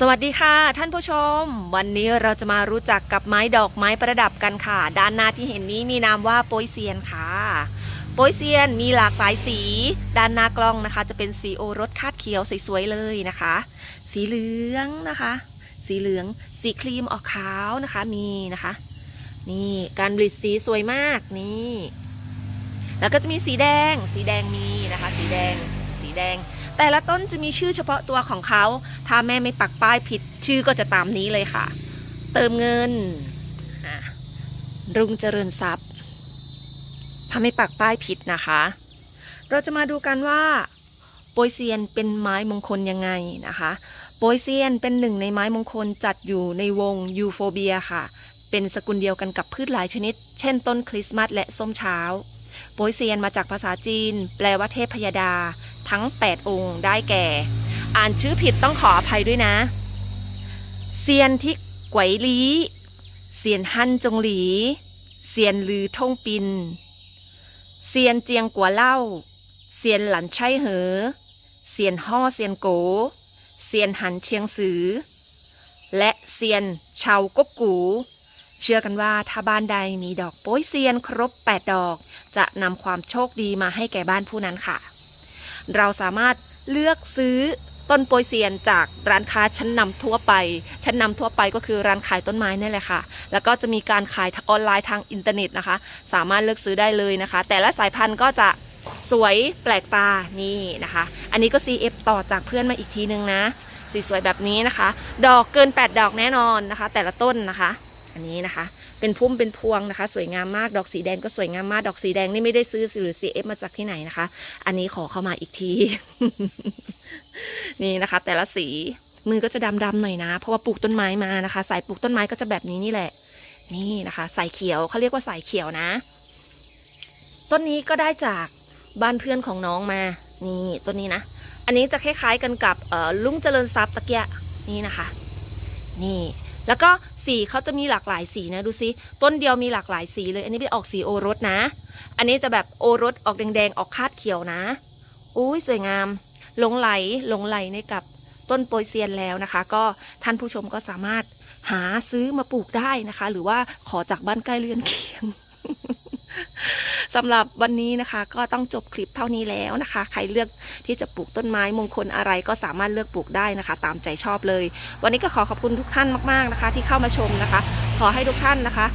สวัสดีค่ะ ท่านผู้ชม วันนี้เราจะมารู้จักกับไม้ดอกไม้ประดับกันค่ะ ด้านหน้าที่เห็นนี้มีนามว่าโปยเซียนค่ะโปยเซียนมีหลากหลายสี ด้านหน้ากล้องนะคะ จะเป็นสีโอรสคาดเขียวสวยๆเลยนะคะ สีเหลืองนะคะ สีเหลือง สีครีมออกขาวนะคะมีนะคะ นี่การบลิดสีสวยมากนี่ แล้วก็จะมีสีแดง สีแดงมีนะคะ สีแดง สีแดง แต่ละต้นจะมีชื่อเฉพาะตัวของเขา ถ้าแม่ไม่ปักป้ายผิดชื่อก็จะตามนี้เลยค่ะ เติมเงิน รุ่งเจริญทรัพย์ ถ้าไม่ปักป้ายผิดนะคะ เราจะมาดูกันว่าโปยเซียนเป็นไม้มงคลยังไงนะคะโปยเซียนเป็นหนึ่งในไม้มงคลจัดอยู่ในวงยูโฟเบียค่ะ เป็นสกุลเดียวกันกับพืชหลายชนิด เช่นต้นคริสต์มาสและส้มเช้าโปยเซียนมาจากภาษาจีน แปลว่าเทพพยดา ทั้ง 8 องค์ได้แก่ อ่านชื่อผิดต้องขออภัยด้วยนะ เซียนทิกกวยลีเซียนฮั่นจงหลี เซียนลือท่งปิน เซียนเจียงกัวเล่า เซียนหลันไช่เหอ เซียนห่อเซียนโก เซียนหันเชียงสือ และเซียนชาวกบกู เชื่อกันว่าถ้าบ้านใดมีดอกโป้ยเซียนครบ 8 ดอก จะนำความโชคดีมาให้แก่บ้านผู้นั้นค่ะ เราสามารถเลือกซื้อ ต้นโปยเซียนจากร้านค้าชั้นนำทั่วไป ชั้นนำทั่วไปก็คือร้านขายต้นไม้นั่แหละค่ะ แล้วก็จะมีการขายออนไลน์ทางอินเทอร์เน็ตนะคะ สามารถเลือกซื้อได้เลยนะคะ แต่ละสายพันธุ์ก็จะสวยแปลกตานี่นะคะ อันนี้ก็ CF ต่อจากเพื่อนมาอีกทีนึงนะสีสวยแบบนี้นะคะ ดอกเกิน 8 ดอกแน่นอนนะคะ แต่ละต้นนะคะ อันนี้นะคะ เป็นพุ่มเป็นพวงนะคะ สวยงามมากดอกสีแดงก็สวยงามมากดอกสีแดงนี่ไม่ได้ซื้อหรือ CF มาจากที่ไหนนะคะ อันนี้ขอเข้ามาอีกที นี่นะคะ แต่ละสีมือก็จะดำๆหน่อยนะ เพราะว่าปลูกต้นไม้มานะคะ สายปลูกต้นไม้ก็จะแบบนี้นี่แหละ นี่นะคะ สายเขียวเขาเรียกว่าสายเขียวนะ ต้นนี้ก็ได้จากบ้านเพื่อนของน้องมา นี่ต้นนี้นะ อันนี้จะคล้ายๆกันกับลุงเจริญทรัพย์ตะเกียนี่นะคะ นี่ แล้วก็ สีเขาจะมีหลากหลายสีนะดูซิต้นเดียวมีหลากหลายสีเลย อันนี้เป็นออกสีโอรสนะ อันนี้จะแบบโอรสออกแดงๆออกคาดเขียวนะอุ้ยสวยงามหลงไหลหลงไหลในกับต้นโปยเซียนแล้วนะคะ ก็ท่านผู้ชมก็สามารถหาซื้อมาปลูกได้นะคะ หรือว่าขอจากบ้านใกล้เรือนเคียง สำหรับวันนี้นะคะ ก็ต้องจบคลิปเท่านี้แล้วนะคะ ใครเลือกที่จะปลูกต้นไม้มงคลอะไรก็สามารถเลือกปลูกได้นะคะ ตามใจชอบเลย วันนี้ก็ขอขอบคุณทุกท่านมากๆนะคะ ที่เข้ามาชมนะคะ ขอให้ทุกท่านนะคะ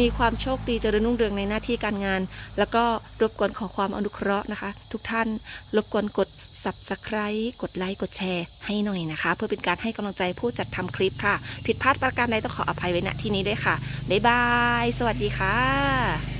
มีความโชคดีเจริญรุ่งเรืองในหน้าที่การงาน แล้วก็รบกวนขอความอนุเคราะห์นะคะ ทุกท่านรบกวนกด subscribe กดไลค์กดแชร์ให้หน่อยนะคะ เพื่อเป็นการให้กำลังใจผู้จัดทำคลิปค่ะ ผิดพลาดประการใดต้องขออภัยไว้ณที่นี้ด้วยค่ะ บ๊ายบาย สวัสดีค่ะ